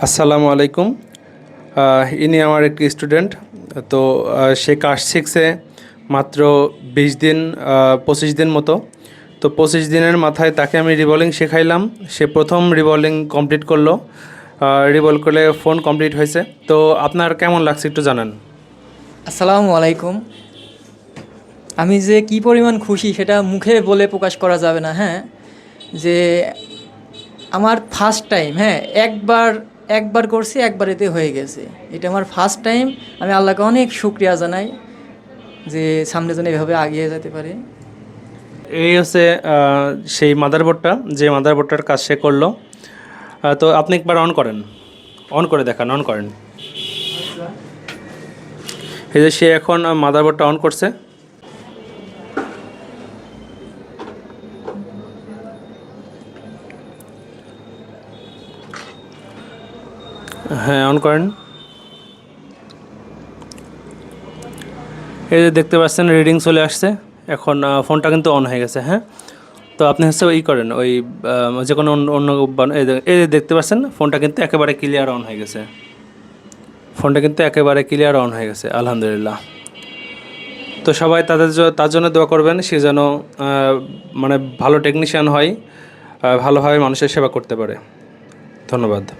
আসসালামু আলাইকুম। ইনি আমার একটি স্টুডেন্ট। তো সে ক্লাস সিক্সে মাত্র বিশ দিন পঁচিশ দিন মতো। তো, পঁচিশ দিনের মাথায় তাকে আমি রিভলিং শেখাইলাম। সে প্রথম রিভলিং কমপ্লিট করল। রিভল করলে ফোন কমপ্লিট হয়েছে। তো, আপনার কেমন লাগছে একটু জানান। আসসালামু আলাইকুম। আমি যে কি পরিমাণ খুশি সেটা মুখে বলে প্রকাশ করা যাবে না হ্যাঁ? যে আমার ফার্স্ট টাইম হ্যাঁ? একবার একবার করছি, একবার এতে হয়ে গেছে। এটা আমার ফার্স্ট টাইম আমি আল্লাহকে অনেক শুক্রিয়া জানাই যে সামনে যেন এভাবে আগিয়ে যেতে পারে। এই হচ্ছে সেই মাদারবোর্ডটা যে মাদারবোর্ডটার কাজ সে করল। তো আপনি একবার অন করেন। অন করে দেখান অন করেন। এই যে সে এখন মাদারবোর্ডটা অন করছে। হ্যাঁ অন করেন। এই যে দেখতে পাচ্ছেন রিডিং চলে আসছে। এখন ফোনটা কিন্তু অন হয়ে গেছে হ্যাঁ? তো আপনি হচ্ছে ওই করেন, ওই যে কোনো অন্য এই যে- দেখতে পাচ্ছেন, ফোনটা কিন্তু একেবারে ক্লিয়ার অন হয়ে গেছে। ফোনটা কিন্তু একেবারে ক্লিয়ার অন হয়ে গেছে, আলহামদুলিল্লাহ। তো সবাই তাদের তার জন্য দোয়া করবেন, সে যেন মানে ভালো টেকনিশিয়ান হয় ভালোভাবে মানুষের সেবা করতে পারে। ধন্যবাদ।